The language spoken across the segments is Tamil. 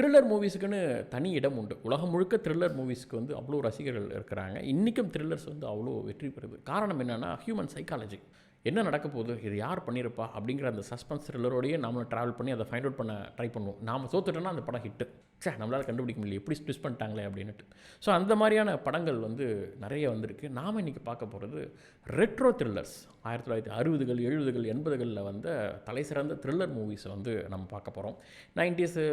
த்ரில்லர் மூவிஸுக்குன்னு தனி இடம் உண்டு. உலகம் முழுக்க த்ரில்லர் மூவிஸ்க்கு வந்து அவ்வளோ ரசிகர்கள் இருக்கிறாங்க. இன்றைக்கும் த்ரில்லர்ஸ் வந்து அவ்வளோ வெற்றி பெறுது. காரணம் என்னென்னா ஹியூமன் சைக்காலஜி என்ன நடக்க போகுது? இது யார் பண்ணியிருப்பா? அப்படிங்கிற அந்த சஸ்பென்ஸ் த்ரில்லரோடையே நாம ட்ராவல் பண்ணி அதை ஃபைண்ட் அவுட் பண்ண ட்ரை பண்ணுவோம். நாம் தோத்துட்டோன்னா அந்த படம் ஹிட்டு சே நம்மளால் கண்டுபிடிக்க முடியல. எப்படி ட்விஸ்ட் பண்ணிட்டாங்களே அப்படின்னுட்டு. ஸோ அந்த மாதிரியான படங்கள் வந்து நிறைய வந்திருக்கு. நாம் இன்றைக்கி பார்க்க போகிறது ரெட்ரோ த்ரில்லர்ஸ் ஆயிரத்தி தொள்ளாயிரத்தி அறுபதுகள் எழுபதுகள் எண்பதுகளில் வந்த தலை சிறந்த த்ரில்லர் மூவிஸை வந்து நம்ம பார்க்க போகிறோம் நைன்டிஸு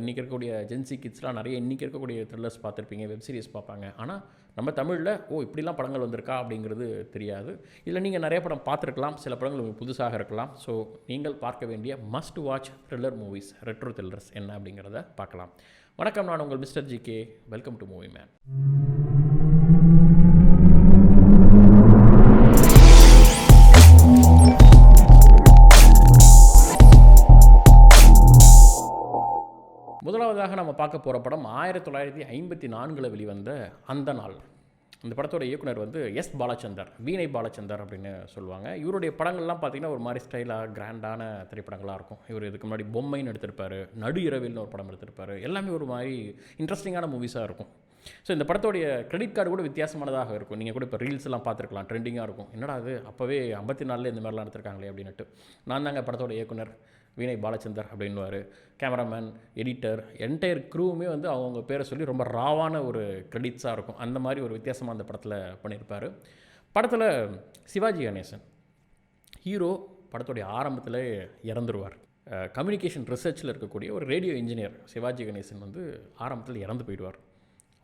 இன்றைக்கி இருக்கக்கூடிய ஜென்சி கிட்ஸ்லாம் நிறைய இன்றைக்கி இருக்கக்கூடிய த்ரில்லர்ஸ் பார்த்துருப்பீங்க வெப் சீரிஸ் பார்ப்பாங்க. ஆனால் நம்ம தமிழில் ஓ இப்படிலாம் படங்கள் வந்திருக்கா? அப்படிங்கிறது தெரியாது. இல்லை நீங்கள் நிறைய படம் பார்த்துருக்கலாம் சில படங்கள் உங்களுக்கு புதுசாக இருக்கலாம். ஸோ நீங்கள் பார்க்க வேண்டிய must watch thriller movies retro thrillers என்ன அப்படிங்கிறத பார்க்கலாம். வணக்கம் நான் உங்கள் mister G K. Welcome to movie man பார்க்க போகிற படம் ஆயிரத்தி தொள்ளாயிரத்தி ஐம்பத்தி நான்கில் வெளிவந்த அந்த நாள். இந்த படத்தோட இயக்குனர் வந்து எஸ் பாலச்சந்தர் வீணை பாலச்சந்தர் அப்படின்னு சொல்லுவாங்க. இவருடைய படங்கள்லாம் பார்த்தீங்கன்னா ஒரு மாதிரி ஸ்டைலாக கிராண்டான திரைப்படங்களாக இருக்கும். இவர் இதுக்கு முன்னாடி பொம்மைன்னு எடுத்திருப்பாரு நடு இரவில்னு ஒரு படம் எடுத்திருப்பாரு. எல்லாமே ஒரு மாதிரி இன்ட்ரெஸ்டிங்கான மூவிஸாக இருக்கும். ஸோ இந்த படத்தோடைய கிரெடிட் கார்டு கூட வித்தியாசமானதாக இருக்கும். நீங்கள் கூட இப்போ ரீல்ஸ் எல்லாம் பார்த்துருக்கலாம் ட்ரெண்டிங்காக இருக்கும். என்னடா அது அப்போவே ஐம்பத்தி நாலில் இந்த மாதிரிலாம் எடுத்திருக்காங்களே அப்படின்னுட்டு. நான் தாங்க படத்தோட இயக்குனர். வீணை பாலச்சந்தர் அப்படின்னுவார். கேமராமேன் எடிட்டர் என்டையர் க்ரூவுமே வந்து அவங்கவுங்க பேரை சொல்லி ரொம்ப ராவான ஒரு க்ரெடிட்ஸாக இருக்கும். அந்த மாதிரி ஒரு வித்தியாசமாக அந்த படத்தில் பண்ணியிருப்பார் படத்தில் சிவாஜி கணேசன் ஹீரோ படத்துடைய ஆரம்பத்தில் இறந்துருவார். கம்யூனிகேஷன் ரிசர்ச்சில் இருக்கக்கூடிய ஒரு ரேடியோ இன்ஜினியர் சிவாஜி கணேசன் வந்து ஆரம்பத்தில் இறந்து போயிடுவார்.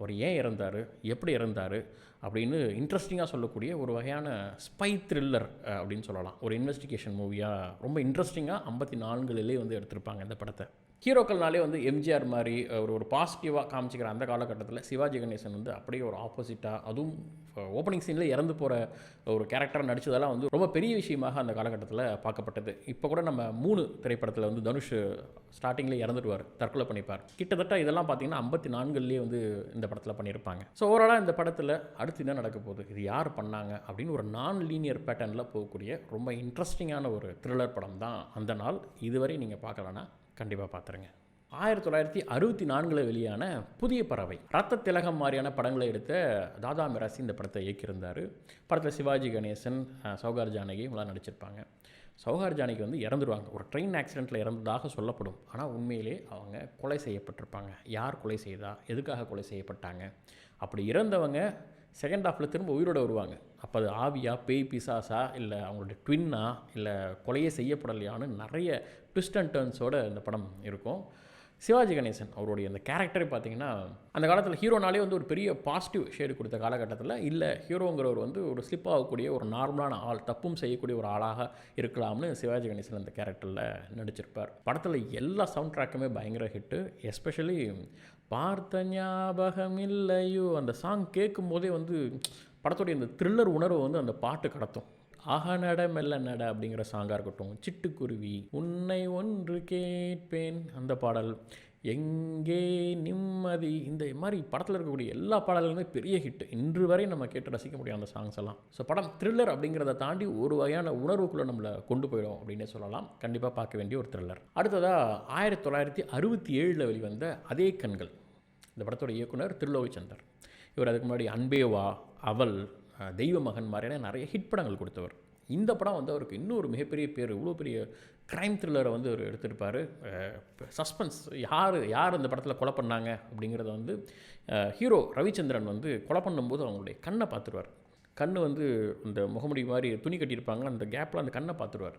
அவர் ஏன் இறந்தார் எப்படி இறந்தார் அப்படின்னு இன்ட்ரெஸ்டிங்காக சொல்லக்கூடிய ஒரு வகையான ஸ்பை த்ரில்லர் அப்படின்னு சொல்லலாம். ஒரு இன்வெஸ்டிகேஷன் மூவியாக ரொம்ப இன்ட்ரெஸ்டிங்காக ஐம்பத்தி நான்குலேயே வந்து எடுத்திருப்பாங்க இந்த படத்தை. ஹீரோக்கள்னாலே வந்து எம்ஜிஆர் மாதிரி ஒரு ஒரு பாசிட்டிவாக காமிச்சிக்கிற அந்த காலகட்டத்தில் சிவாஜி கணேசன் வந்து அப்படியே ஒரு ஆப்போசிட்டாக அதுவும் ஓப்பனிங் சீனில் இறந்து போகிற ஒரு கேரக்டர் நடித்ததெல்லாம் வந்து ரொம்ப பெரிய விஷயமாக அந்த காலகட்டத்தில் பார்க்கப்பட்டது. இப்போ கூட நம்ம மூணு திரைப்படத்தில் வந்து தனுஷ் ஸ்டார்டிங்லேயே இறந்துடுவார் தற்கொலை பண்ணிப்பார். கிட்டத்தட்ட இதெல்லாம் பார்த்தீங்கன்னா ஐம்பத்தி நான்குலேயே வந்து இந்த படத்தில் பண்ணியிருப்பாங்க. ஸோ ஓவராலாக இந்த படத்தில் அடுத்து என்ன நடக்க போகுது இது யார் பண்ணாங்க அப்படின்னு ஒரு நான் லீனியர் பேட்டர்னில் போகக்கூடிய ரொம்ப இன்ட்ரெஸ்டிங்கான ஒரு த்ரில்லர் படம் தான் அந்த நாள். இதுவரை நீங்கள் பார்க்கலன்னா கண்டிப்பாக பார்த்துருங்க ஆயிரத்தி தொள்ளாயிரத்தி அறுபத்தி நான்கில் வெளியான புதிய பறவை. ரத்த திலகம் மாதிரியான படங்களை எடுத்த தாதா மிராசி இந்த படத்தை இயக்கியிருந்தார். படத்தில் சிவாஜி கணேசன் சௌகார் ஜானகி இவங்களாம் நடிச்சிருப்பாங்க. சௌகார் ஜானகி வந்து இறந்துருவாங்க. ஒரு ட்ரெயின் ஆக்சிடெண்ட்டில் இறந்ததாக சொல்லப்படும். ஆனால் உண்மையிலே அவங்க கொலை செய்யப்பட்டிருப்பாங்க. யார் கொலை செய்தா? எதுக்காக கொலை செய்யப்பட்டாங்க? அப்படி இறந்தவங்க செகண்ட் ஹாஃபில் திரும்ப உயிரோட வருவாங்க. அப்போ அது ஆவியா பேய் பிசாசா இல்லை அவங்களுடைய ட்வின்னா இல்லை கொலையே செய்யப்படலையான்னு நிறைய ட்விஸ்ட் அண்ட் டர்ன்ஸோட இந்த படம் இருக்கும். சிவாஜி கணேசன் அவருடைய அந்த கேரக்டரை பார்த்தீங்கன்னா அந்த காலத்தில் ஹீரோனாலே வந்து ஒரு பெரிய பாசிட்டிவ் ஷேடு கொடுத்த காலகட்டத்தில் இல்லை ஹீரோங்கிறவர் வந்து ஒரு ஸ்லிப் ஆகக்கூடிய ஒரு நார்மலான ஆள் தப்பும் செய்யக்கூடிய ஒரு ஆளாக இருக்கலாம்னு சிவாஜி கணேசன் அந்த கேரக்டரில் நடிச்சிருப்பார். படத்தில் எல்லா சவுண்ட் ட்ராக்குமே பயங்கர ஹிட்டு எஸ்பெஷலி பார்த்த ஞாபகம் இல்லையோ அந்த சாங் கேட்கும் போதே வந்து படத்துடைய அந்த த்ரில்லர் உணர்வை வந்து அந்த பாட்டு கடத்தும். ஆஹா நட மெல்ல நட அப்படிங்கிற சாங்காக இருக்கட்டும். சிட்டுக்குருவி உன்னை ஒன்று கேட்பேன் அந்த பாடல். எங்கே நிம்மதி இந்த மாதிரி படத்தில் இருக்கக்கூடிய எல்லா பாடல்களுமே பெரிய ஹிட் இன்று வரை நம்ம கேட்டு ரசிக்க முடியும் அந்த சாங்ஸ் எல்லாம். ஸோ படம் த்ரில்லர் அப்படிங்கிறத தாண்டி ஒரு வகையான உணர்வுக்குள்ளே நம்மளை கொண்டு போயிடும் அப்படின்னே சொல்லலாம். கண்டிப்பாக பார்க்க வேண்டிய ஒரு த்ரில்லர் அடுத்ததாக ஆயிரத்தி தொள்ளாயிரத்தி அறுபத்தி ஏழில் வெளிவந்த அதே கண்கள் இந்த படத்தோட இயக்குனர் திருலோவிச்சந்தர். இவர் அதுக்கு முன்னாடி அன்பேவா அவல் தெய்வ மகன் மாதிரியான நிறைய ஹிட் படங்கள் கொடுத்தவர். இந்த படம் வந்து அவருக்கு இன்னொரு மிகப்பெரிய பேர் இவ்வளோ பெரிய க்ரைம் த்ரில்லரை வந்து அவர் எடுத்திருப்பார். சஸ்பென்ஸ் யார் யார் இந்த படத்தில் கொலை பண்ணாங்க அப்படிங்கிறத வந்து ஹீரோ ரவிச்சந்திரன் வந்து கொலை பண்ணும்போது அவங்களுடைய கண்ணை பார்த்துருவார். கண் வந்து இந்த முகமுடி மாதிரி துணி கட்டியிருப்பாங்க அந்த கேப்பில் அந்த கண்ணை பார்த்துருவார்.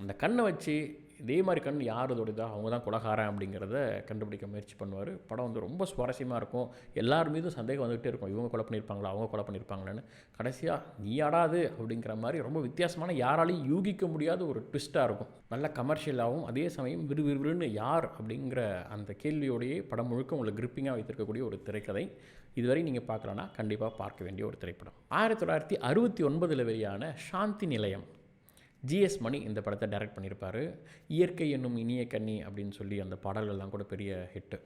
அந்த கண்ணை வச்சு இதே மாதிரி கண் யார் அவங்க தான் குலகாரன் அப்படிங்கிறத கண்டுபிடிக்க முயற்சி பண்ணுவார். படம் வந்து ரொம்ப சுவாரஸ்யமாக இருக்கும். எல்லார் மீதும் சந்தேகம் வந்துகிட்டே இருக்கும். இவங்க கொலை பண்ணியிருப்பாங்களா? அவங்க கொலை பண்ணியிருப்பாங்களான்னு. கடைசியாக நீ ஆடாது அப்படிங்கிற மாதிரி ரொம்ப வித்தியாசமான யாராலையும் யூகிக்க முடியாத ஒரு ட்விஸ்ட்டாக இருக்கும். நல்ல கமர்ஷியலாகவும் அதே சமயம் விறுவிறுன்னு யார் அப்படிங்கிற அந்த கேள்வியோடையே படம் முழுக்க உங்களை கிரிப்பிங்காக வைத்திருக்கக்கூடிய ஒரு திரைக்கதை. இதுவரை நீங்கள் பார்க்கலன்னா கண்டிப்பாக பார்க்க வேண்டிய ஒரு திரைப்படம். ஆயிரத்தி தொள்ளாயிரத்தி அறுபத்தி ஒன்பதில் வெளியான சாந்தி நிலையம் ஜிஎஸ் மணி இந்த படத்தை டைரக்ட் பண்ணியிருப்பார். இயற்கை என்னும் இனிய கன்னி அப்படின்னு சொல்லி அந்த பாடல்கள்லாம் கூட பெரிய ஹிட்டு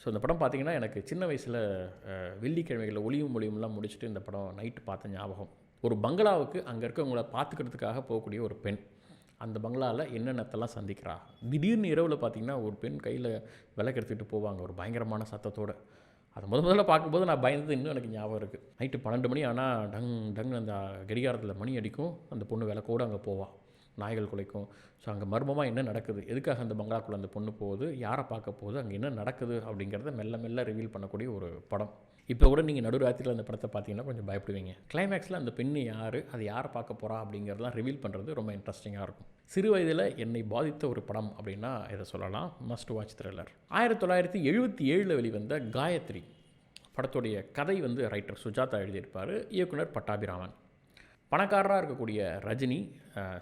ஸோ இந்த படம் பார்த்தீங்கன்னா எனக்கு சின்ன வயசில் வெள்ளிக்கிழமைகளில் ஒளியும் ஒளியும்லாம் முடிச்சுட்டு இந்த படம் நைட்டு பார்த்த ஞாபகம். ஒரு பங்களாவுக்கு அங்கே இருக்கவங்கள பார்த்துக்கிறதுக்காக போகக்கூடிய ஒரு பெண். அந்த பங்களாவில் என்னென்னத்தெல்லாம் சந்திக்கிறா? திடீர்னு இரவில் பார்த்திங்கன்னா ஒரு பெண் கையில் விளக்கு எடுத்துகிட்டு போவாங்க. ஒரு பயங்கரமான சத்தத்தோடு. அதை முத முதல்ல பார்க்கும்போது நான் பயந்தது இன்னும் எனக்கு ஞாபகம் இருக்குது நைட்டு பன்னெண்டு மணி ஆனால் டங் டங் அந்த கடிகாரத்தில் மணி அடிக்கும். அந்த பொண்ணு விளக்கோடு அங்கே போவாள் நாய்கள் குலைக்கும். ஸோ அங்கே மர்மமாக என்ன நடக்குது? எதுக்காக அந்த பங்களாக்குள்ளே அந்த பொண்ணு போகுது? யாரை பார்க்க போகுது? அங்கே என்ன நடக்குது? அப்படிங்கிறத மெல்ல மெல்ல ரிவீல் பண்ணக்கூடிய ஒரு படம். இப்போ கூட நீங்கள் நடுராத்திரியில் அந்த படத்தை பார்த்தீங்கன்னா கொஞ்சம் பயப்படுவீங்க. கிளைமேக்ஸில் அந்த பெண்ணு யார்? அது யாரை பார்க்க போகிறா அப்படிங்கிறதெல்லாம் ரிவீல் பண்ணுறது ரொம்ப இன்ட்ரெஸ்டிங்காக இருக்கும். சிறு வயதில் என்னை பாதித்த ஒரு படம் அப்படின்னா இதை சொல்லலாம். மஸ்ட் வாட்ச் த்ரில்லர் ஆயிரத்தி தொள்ளாயிரத்தி எழுபத்தி ஏழில் வெளிவந்த காயத்ரி படத்துடைய கதை வந்து ரைட்டர் சுஜாதா எழுதியிருப்பார் இயக்குனர் பட்டாபிராமன். பணக்காரராக இருக்கக்கூடிய ரஜினி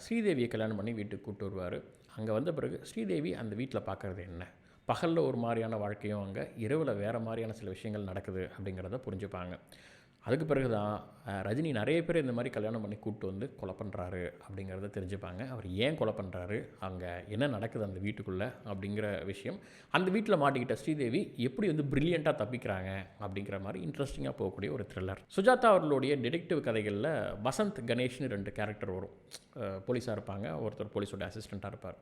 ஸ்ரீதேவியை கல்யாணம் பண்ணி வீட்டுக்கு கூப்பிட்டு வருவார். அங்கே வந்த பிறகு ஸ்ரீதேவி அந்த வீட்டில் பார்க்குறது என்ன? பகலில் ஒரு மாதிரியான வாழ்க்கையும் அங்கே இரவில் வேறு மாதிரியான சில விஷயங்கள் நடக்குது அப்படிங்கிறத புரிஞ்சுப்பாங்க. அதுக்கு பிறகு தான் ரஜினி நிறைய பேர் இந்த மாதிரி கல்யாணம் பண்ணி கூப்பிட்டு வந்து கொலை பண்ணுறாரு அப்படிங்கிறத தெரிஞ்சுப்பாங்க. அவர் ஏன் கொலை பண்ணுறாரு அங்கே என்ன நடக்குது அந்த வீட்டுக்குள்ளே அப்படிங்கிற விஷயம். அந்த வீட்டில் மாட்டிக்கிட்ட ஸ்ரீதேவி எப்படி வந்து ப்ரில்லியண்ட்டாக தப்பிக்கிறாங்க அப்படிங்கிற மாதிரி இன்ட்ரெஸ்டிங்காக போகக்கூடிய ஒரு த்ரில்லர் சுஜாதா அவர்களுடைய டிடெக்டிவ் கதைகளில் வசந்த் கணேஷ்னு ரெண்டு கேரக்டர் வரும். போலீஸாக இருப்பாங்க. ஒருத்தர் போலீஸோட அசிஸ்டண்ட்டாக இருப்பார்.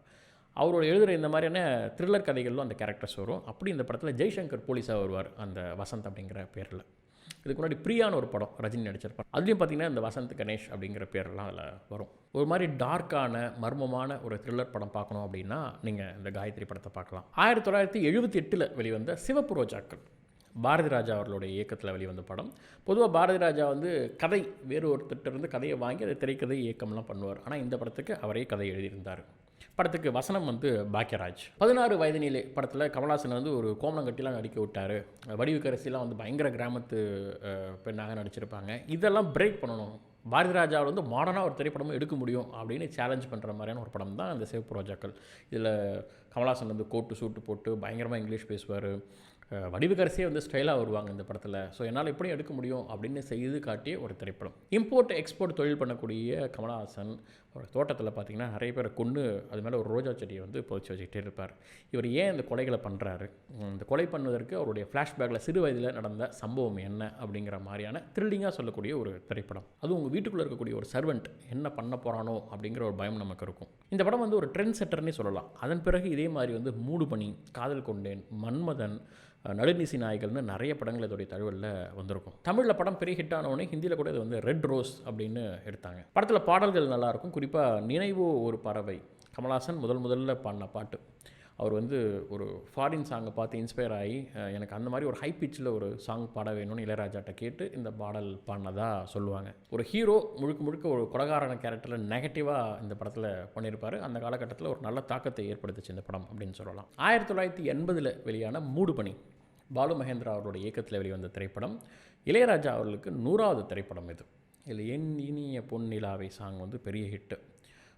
அவரோட எழுதுகிற இந்த மாதிரியான த்ரில்லர் கதைகளிலும் அந்த கேரக்டர்ஸ் வரும். அப்படி இந்த படத்தில் ஜெய்சங்கர் போலீஸாக வருவார் அந்த வசந்த் அப்படிங்கிற பேரில். இதுக்கு முன்னாடி பிரியான்னு ஒரு படம் ரஜினி நடிச்சிருப்பார் அதுலேயும் பார்த்தீங்கன்னா இந்த வசந்த் கணேஷ் அப்படிங்கிற பேரெல்லாம் அதில் வரும். ஒரு மாதிரி டார்க்கான மர்மமான ஒரு த்ரில்லர் படம் பார்க்கணும் அப்படின்னா நீங்கள் இந்த காயத்ரி படத்தை பார்க்கலாம். ஆயிரத்தி தொள்ளாயிரத்தி எழுபத்தி எட்டில் வெளிவந்த சிவப்பு ரோஜாக்கள். பாரதி ராஜா அவர்களுடைய இயக்கத்தில் வெளிவந்த படம். பொதுவாக பாரதி ராஜா வந்து கதை வேறு ஒருத்தர்கிட்ட இருந்து கதையை வாங்கி அதை திரைக்கதை இயக்கம்லாம் பண்ணுவார். ஆனால் இந்த படத்துக்கு அவரே கதை எழுதியிருந்தார். படத்துக்கு வசனம் வந்து பாக்கியராஜ். பதினாறு வயது நிலை படத்தில் கமல்ஹாசன் வந்து ஒரு கோமணங்கட்டிலாம் நடிக்க விட்டார். வடிவுக்கரசிலாம் வந்து பயங்கர கிராமத்து பெண்ணாக நடிச்சிருப்பாங்க. இதெல்லாம் பிரேக் பண்ணணும். பாரதி ராஜாவில் வந்து மாடர்னாக ஒரு திரைப்படமும் எடுக்க முடியும் அப்படின்னு சேலஞ்ச் பண்ணுற மாதிரியான ஒரு படம் தான் அந்த சிவப்பு ரோஜாக்கள். இதில் கமல்ஹாசன் வந்து கோட்டு சூட்டு போட்டு பயங்கரமாக இங்கிலீஷ் பேசுவார். வடிவுக்கரசியே வந்து ஸ்டைலாக வருவாங்க இந்த படத்தில். ஸோ என்னால் எப்படி எடுக்க முடியும் அப்படின்னு செய்து காட்டிய ஒரு திரைப்படம். இம்போர்ட் எக்ஸ்போர்ட் தொழில் பண்ணக்கூடிய கமலஹாசன் ஒரு தோட்டத்தில் பார்த்தீங்கன்னா நிறைய பேரை கொண்டு அது மேலே ஒரு ரோஜா செடியை வந்து புதைச்சி வச்சுக்கிட்டே இருப்பார். இவர் ஏன் இந்த கொலைகளை பண்ணுறாரு இந்த கொலை பண்ணுவதற்கு அவருடைய ஃப்ளாஷ்பேக்கில் சிறு வயதில் நடந்த சம்பவம் என்ன அப்படிங்கிற மாதிரியான த்ரில்லிங்காக சொல்லக்கூடிய ஒரு திரைப்படம். அதுவும் உங்கள் வீட்டுக்குள்ளே இருக்கக்கூடிய ஒரு சர்வெண்ட் என்ன பண்ண போகிறானோ அப்படிங்கிற ஒரு பயம் நமக்கு இருக்கும். இந்த படம் வந்து ஒரு ட்ரெண்ட் செட்டர்னே சொல்லலாம். அதன் பிறகு இது மாதிரி வந்து மூடுபணி காதல் கொண்டேன் மன்மதன் நடுநிசி நாய்கள்னு நிறைய படங்கள் இதோடைய தழுவலில் வந்திருக்கும். தமிழில் படம் பெரிய ஹிட் ஆனவுடனே ஹிந்தியில் கூட இது வந்து ரெட் ரோஸ் அப்படின்னு எடுத்தாங்க. படத்தில் பாடல்கள் நல்லாயிருக்கும் குறிப்பாக நினைவு ஒரு பறவை. கமலாசன் முதல் முதல்ல பாடின பாட்டு. அவர் வந்து ஒரு ஃபாரின் சாங்கை பார்த்து இன்ஸ்பயர் ஆகி எனக்கு அந்த மாதிரி ஒரு ஹை பிச்சில் ஒரு சாங் பாட வேணும்னு இளையராஜாட்ட கேட்டு இந்த பாடல் பாடினதாக சொல்லுவாங்க. ஒரு ஹீரோ முழுக்க முழுக்க ஒரு கொலகாரன கேரக்டரில் நெகட்டிவாக இந்த படத்தில் பண்ணியிருப்பார் அந்த காலகட்டத்தில் ஒரு நல்ல தாக்கத்தை ஏற்படுத்துச்சு இந்த படம் அப்படின்னு சொல்லலாம். ஆயிரத்தி தொள்ளாயிரத்தி எண்பதில் வெளியான மூடு பணி பாலு மகேந்திரா அவருடைய இயக்கத்தில் வெளிவந்த திரைப்படம் இளையராஜா அவர்களுக்கு நூறாவது திரைப்படம் இது. இதில் என் இனிய பொன்னிலாவை சாங் வந்து பெரிய ஹிட்டு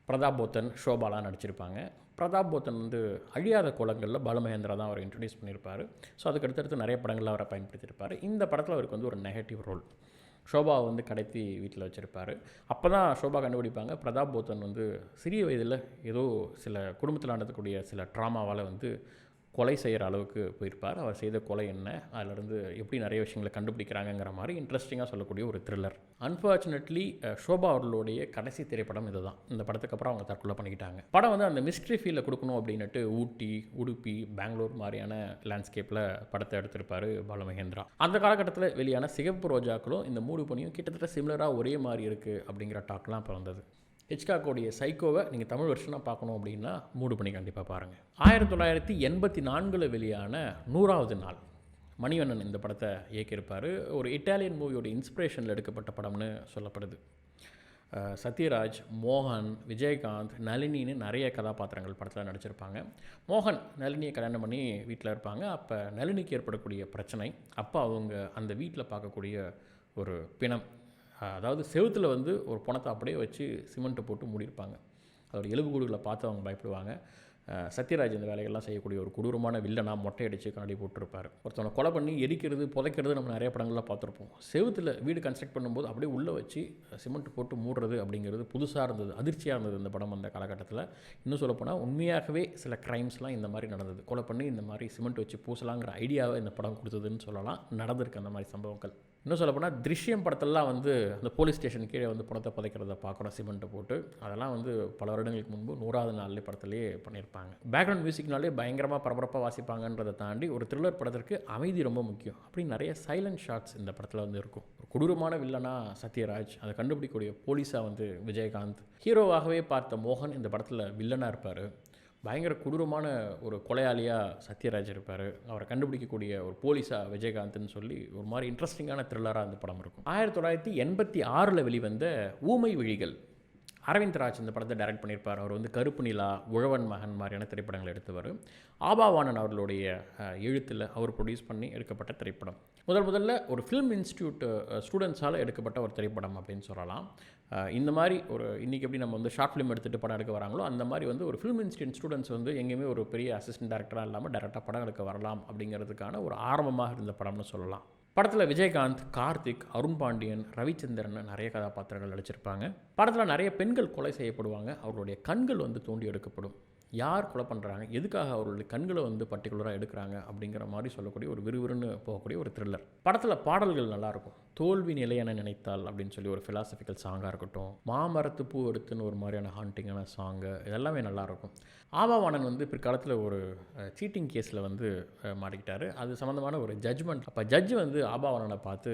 பிரதாப் போத்தன் ஷோபாலாம் நடிச்சிருப்பாங்க. பிரதாப் போத்தன் வந்து அழியாத கோலங்களில் பாலுமகேந்திரா தான் அவர் இன்ட்ரடியூஸ் பண்ணியிருப்பார். ஸோ அதுக்கு அடுத்தடுத்து நிறைய படங்களில் அவரை பயன்படுத்தியிருப்பார். இந்த படத்தில் அவருக்கு வந்து ஒரு நெகட்டிவ் ரோல் ஷோபாவை வந்து கடத்தி வீட்டில் வச்சுருப்பார். அப்போ தான் ஷோபா கண்டுபிடிப்பாங்க. பிரதாப் போத்தன் வந்து சிறிய வயதில் ஏதோ சில குடும்பத்தில் நடக்கக்கூடிய சில ட்ராமாவால் வந்து கொலை செய்கிற அளவுக்கு போயிருப்பார். அவர் செய்த கொலை என்ன? அதிலிருந்து எப்படி நிறைய விஷயங்களை கண்டுபிடிக்கிறாங்கங்கிற மாதிரி இன்ட்ரெஸ்டிங்காக சொல்லக்கூடிய ஒரு த்ரில்லர் அன்ஃபார்ச்சுனேட்லி ஷோபா அவர்களுடைய கடைசி திரைப்படம் இதுதான். இந்த படத்துக்கு அப்புறம் அவங்க தற்கொலை பண்ணிக்கிட்டாங்க. படம் வந்து அந்த மிஸ்ட்ரி ஃபீலில் கொடுக்கணும் அப்படின்னுட்டு ஊட்டி உடுப்பி பெங்களூர் மாதிரியான லேண்ட்ஸ்கேப்பில் படத்தை எடுத்திருப்பார் பாலமகேந்திரா. அந்த காலகட்டத்தில் வெளியான சிகப்பு ரோஜாக்களும் இந்த மூடு பணியும் கிட்டத்தட்ட சிமிலராக ஒரே மாதிரி இருக்குது அப்படிங்கிற டாக்லாம் இப்போ வந்தது ஹெச்காக்கோடைய சைக்கோவை நீங்கள் தமிழ் வருஷனாக பார்க்கணும் அப்படின்னா மூடு பண்ணி கண்டிப்பாக பாருங்கள் ஆயிரத்தி தொள்ளாயிரத்தி எண்பத்தி நான்கில் வெளியான நூறாவது நாள். மணிவண்ணன் இந்த படத்தை இயக்கியிருப்பார். ஒரு இட்டாலியன் மூவியோட இன்ஸ்பிரேஷனில் எடுக்கப்பட்ட படம்னு சொல்லப்படுது. சத்யராஜ் மோகன் விஜயகாந்த் நளினின்னு நிறைய கதாபாத்திரங்கள் படத்தில் நடிச்சிருப்பாங்க. மோகன் நளினியை கல்யாணம் பண்ணி வீட்டில் இருப்பாங்க. அப்போ நளினிக்கு ஏற்படக்கூடிய பிரச்சனை அப்போ அவங்க அந்த வீட்டில் பார்க்கக்கூடிய ஒரு பிணம். அதாவது செவுத்தில் வந்து ஒரு பணத்தை அப்படியே வச்சு சிமெண்ட்டை போட்டு மூடியிருப்பாங்க. அதோட எலும்புக்கூடுகளை பார்த்து அவங்க பயப்படுவாங்க. சத்யராஜ் இந்த வேலைகள்லாம் செய்யக்கூடிய ஒரு கொடூரமான வில்லனாக மொட்டை அடித்து கண்ணாடி போட்டிருப்பார். ஒருத்தவனை கொலை பண்ணி எரிக்கிறது புதைக்கிறது நம்ம நிறைய படங்கள்ல பார்த்துருப்போம். செவுத்துல வீடு கன்ஸ்ட்ரக்ட் பண்ணும்போது அப்படியே உள்ளே வச்சு சிமெண்ட் போட்டு மூடுறது அப்படிங்கிறது புதுசாக இருந்தது அதிர்ச்சியாக இருந்தது இந்த படம் அந்த காலகட்டத்தில். இன்னும் சொல்லப்போனால் உண்மையாகவே சில க்ரைம்ஸ்லாம் இந்த மாதிரி நடந்தது. கொலை பண்ணி இந்த மாதிரி சிமெண்ட் வச்சு பூசலாங்கிற ஐடியாவை இந்த படம் கொடுத்ததுன்னு சொல்லலாம். நடந்திருக்கு அந்த மாதிரி சம்பவங்கள். இன்னும் சொல்லப்போனால் திருஷ்யம் படத்தெல்லாம் வந்து அந்த போலீஸ் ஸ்டேஷன் கீழே வந்து பணத்தை புதைக்கிறத பார்க்குறோம் சிமெண்ட்டை போட்டு. அதெல்லாம் வந்து பல வருடங்களுக்கு முன்பு நூறாவது நாள்லேயே படத்துலேயே பண்ணியிருப்பாங்க. பேக்ரவுண்ட் மியூசிக்னாலே பயங்கரமாக பரபரப்பாக வாசிப்பாங்கன்றதை தாண்டி ஒரு த்ரில்லர் படத்திற்கு அமைதி ரொம்ப முக்கியம். அப்படி நிறைய சைலண்ட் ஷாட்ஸ் இந்த படத்தில் வந்து இருக்கும். ஒரு கொடூரமான வில்லனா சத்யராஜ் அதை கண்டுபிடிக்கக்கூடிய போலீஸாக வந்து விஜயகாந்த் ஹீரோவாகவே பார்த்த மோகன் இந்த படத்தில் வில்லனாக இருப்பார். பயங்கர கொடூரமான ஒரு கொலையாளியாக சத்யராஜ் இருப்பார். அவரை கண்டுபிடிக்கக்கூடிய ஒரு போலீஸாக விஜயகாந்த்னு சொல்லி ஒரு மாதிரி இன்ட்ரெஸ்டிங்கான த்ரில்லராக அந்த படம் இருக்கும். ஆயிரத்தி தொள்ளாயிரத்தி எண்பத்தி ஆறில் வெளிவந்த ஊமை விழிகள் அரவிந்த் ராஜ் இந்த படத்தை டைரக்ட் பண்ணியிருப்பார். அவர் வந்து கருப்பு நிலா உழவன் மகன் மாதிரியான திரைப்படங்கள் எடுத்தவர். ஆபாவானன் அவர்களுடைய எழுத்தில் அவர் ப்ரொடியூஸ் பண்ணி எடுக்கப்பட்ட திரைப்படம். முதல் முதல்ல ஒரு ஃபிலிம் இன்ஸ்டியூட் ஸ்டூடெண்ட்ஸால் எடுக்கப்பட்ட ஒரு திரைப்படம் அப்படின்னு சொல்லலாம். இந்த மாதிரி ஒரு இன்றைக்கி எப்படி நம்ம வந்து ஷார்ட் ஃபிலிம் எடுத்துகிட்டு படம் எடுக்க வராங்களோ அந்த மாதிரி வந்து ஒரு ஃபிலிம் இன்ஸ்டியூட் ஸ்டூடெண்ட்ஸ் வந்து எங்கேயுமே ஒரு பெரிய அசிஸ்டன்ட் டேரக்டராக இல்லாமல் டேரெக்டாக படம் எடுக்க வரலாம் அப்படிங்கிறதுக்கான ஒரு ஆரம்பமாக இருந்த படம்னு சொல்லலாம். படத்தில் விஜயகாந்த் கார்த்திக் அருண் பாண்டியன் ரவிச்சந்திரன் நிறைய கதாபாத்திரங்கள் நடிச்சிருப்பாங்க. படத்தில் நிறைய பெண்கள் கொலை செய்யப்படுவாங்க. அவர்களுடைய கண்கள் வந்து தூண்டி எடுக்கப்படும். யார் கொலை பண்ணுறாங்க எதுக்காக அவர்களுடைய கண்களை வந்து பர்டிகுலராக எடுக்கிறாங்க? அப்படிங்கிற மாதிரி சொல்லக்கூடிய ஒரு விறுவிறுன்னு போகக்கூடிய ஒரு த்ரில்லர் படத்தில் பாடல்கள் நல்லாயிருக்கும் தோல்வி நிலையென நினைத்தால் அப்படின்னு சொல்லி ஒரு ஃபிலாசபிக்கல் சாங்காக இருக்கட்டும். மாமரத்து பூ எடுத்துன்னு ஒரு மாதிரியான ஹாண்டிங்கான சாங்கு இதெல்லாமே நல்லாயிருக்கும் ஆபாவாணன் வந்து பிற்காலத்தில் ஒரு சீட்டிங் கேஸில் வந்து அஹ், மாட்டிக்கிட்டாரு. அது சம்மந்தமான ஒரு ஜட்ஜ்மெண்ட் அப்போ ஜட்ஜ் வந்து ஆபாவாணனை பார்த்து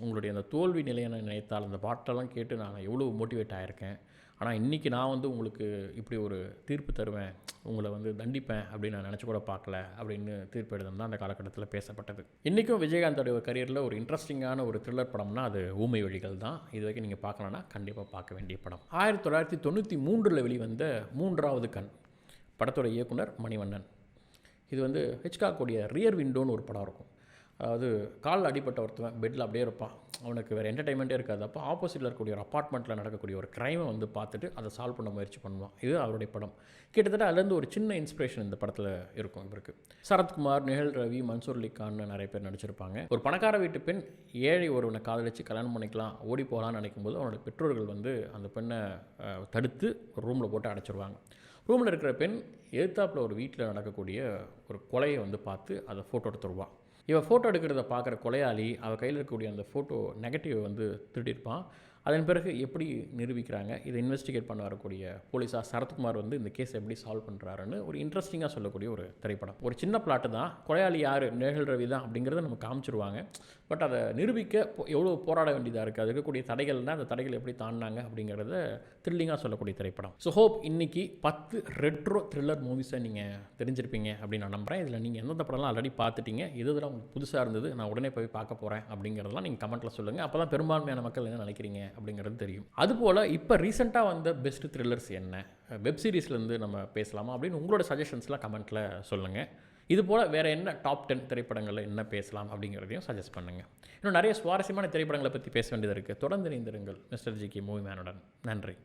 உங்களுடைய அந்த தோல்வி நிலையான நினைத்தால் அந்த பாட்டெல்லாம் கேட்டு நான் எவ்வளோ மோட்டிவேட் ஆகியிருக்கேன் ஆனால் இன்றைக்கி நான் வந்து உங்களுக்கு இப்படி ஒரு தீர்ப்பு தருவேன் உங்களை வந்து தண்டிப்பேன் அப்படின்னு நான் நினச்சி கூட பார்க்கல அப்படின்னு தீர்ப்பு எழுதணும் தான் அந்த காலகட்டத்தில் பேசப்பட்டது. இன்றைக்கும் விஜயகாந்தோடைய கரியரில் ஒரு இன்ட்ரெஸ்டிங்கான ஒரு த்ரில்லர் படம்னா அது ஊமை வழிகள் தான். இது வரைக்கும் நீங்கள் பார்க்கலன்னா கண்டிப்பாக பார்க்க வேண்டிய படம். ஆயிரத்தி தொள்ளாயிரத்தி தொண்ணூற்றி மூன்றில் வெளிவந்த மூன்றாவது கண் படத்தோட இயக்குனர் மணிவண்ணன். இது வந்து ஹெச்காக்குடைய ரியர் விண்டோன்னு ஒரு படம் இருக்கும். அதாவது காலில் அடிப்பட்ட ஒருத்தவன் பெட்டில் அப்படியே இருப்பான். அவனுக்கு வேறு என்டர்டைன்மெண்ட்டே இருக்காது. அப்போ ஆப்போசிட்டில் இருக்கக்கூடிய ஒரு அப்பார்ட்மெண்ட்டில் நடக்கக்கூடிய ஒரு க்ரைமை வந்து பார்த்துட்டு அதை சால்வ் பண்ண முயற்சி பண்ணுவான். இது அவருடைய படம். கிட்டத்தட்ட அதுலேருந்து ஒரு சின்ன இன்ஸ்பிரேஷன் இந்த படத்தில் இருக்கும் இவருக்கு. சரத்குமார் நிகழ் ரவி மன்சூர் அலி கான்னு நிறைய பேர் நடிச்சிருப்பாங்க. ஒரு பணக்கார வீட்டு பெண் ஏழை ஒருவனை காதலிச்சு கல்யாணம் பண்ணிக்கலாம் ஓடி போகலான்னு நினைக்கும் போது அவனோட பெற்றோர்கள் வந்து அந்த பெண்ணை தடுத்து ஒரு ரூமில் போட்டு அடைச்சிருவாங்க. ரூமில் இருக்கிற பெண் எதிர்த்தாப்பில் ஒரு வீட்டில் நடக்கக்கூடிய ஒரு கொலையை வந்து பார்த்து அதை ஃபோட்டோ எடுத்துருவான் இவன் ஃபோட்டோ எடுக்கிறத பார்க்குற கொலையாளி அவள் கையில் இருக்கக்கூடிய அந்த ஃபோட்டோ நெகட்டிவ் வந்து திருடியிருப்பான். அதன் பிறகு எப்படி நிரூபிக்கிறாங்க? இதை இன்வெஸ்டிகேட் பண்ண வரக்கூடிய போலீஸாக சரத்குமார் வந்து இந்த கேஸ் எப்படி சால்வ் பண்ணுறாருன்னு ஒரு இன்ட்ரெஸ்டிங்காக சொல்லக்கூடிய ஒரு திரைப்படம். ஒரு சின்ன பிளாட்டு தான். கொலையாளி யார்? நேகல் ரவி தான் அப்படிங்கிறத நம்ம காமிச்சிருவாங்க. பட் அதை நிரூபிக்க எவ்வளோ போராட வேண்டியதாக இருக்குது அது இருக்கக்கூடிய தடைகள்னால் அந்த தடைகள் எப்படி தாண்டினாங்க அப்படிங்கிறத த்ரில்லிங்காக சொல்லக்கூடிய திரைப்படம். ஸோ ஹோப் இன்றைக்கி பத்து ரெட்ரோ த்ரில்லர் மூவிஸை நீங்கள் தெரிஞ்சிருப்பீங்க அப்படின்னு நான் நம்புகிறேன் இதில் நீங்கள் எந்தெந்த படம்லாம் ஆல்ரெடி பார்த்துட்டீங்க எது இதெல்லாம் உங்களுக்கு புதுசாக இருந்தது நான் உடனே போய் பார்க்க போகிறேன் அப்படிங்கிறதெல்லாம் நீங்கள் கமெண்ட்டில் சொல்லுங்கள் அப்போ தான் பெரும்பான்மையான மக்கள் என்ன நினைக்கிறீங்க? அப்படிங்கிறது தெரியும். அதுபோல் இப்போ ரீசெண்டாக வந்த பெஸ்ட் த்ரில்லர்ஸ் என்ன? வெப் சீரிஸ்லேருந்து நம்ம பேசலாமா அப்படின்னு உங்களோட சஜஷன்ஸ்லாம் கமெண்ட்டில் சொல்லுங்கள் இது போல் வேறு என்ன டாப் டென் திரைப்படங்களில் என்ன பேசலாம் அப்படிங்கிறதையும் சஜஸ்ட் பண்ணுங்கள் இன்னும் நிறைய சுவாரஸ்யமான திரைப்படங்களை பற்றி பேச வேண்டியது இருக்குது தொடர்ந்து இணைந்திருங்கள். மிஸ்டர் ஜி கே மூவி மேனுடன் நன்றி.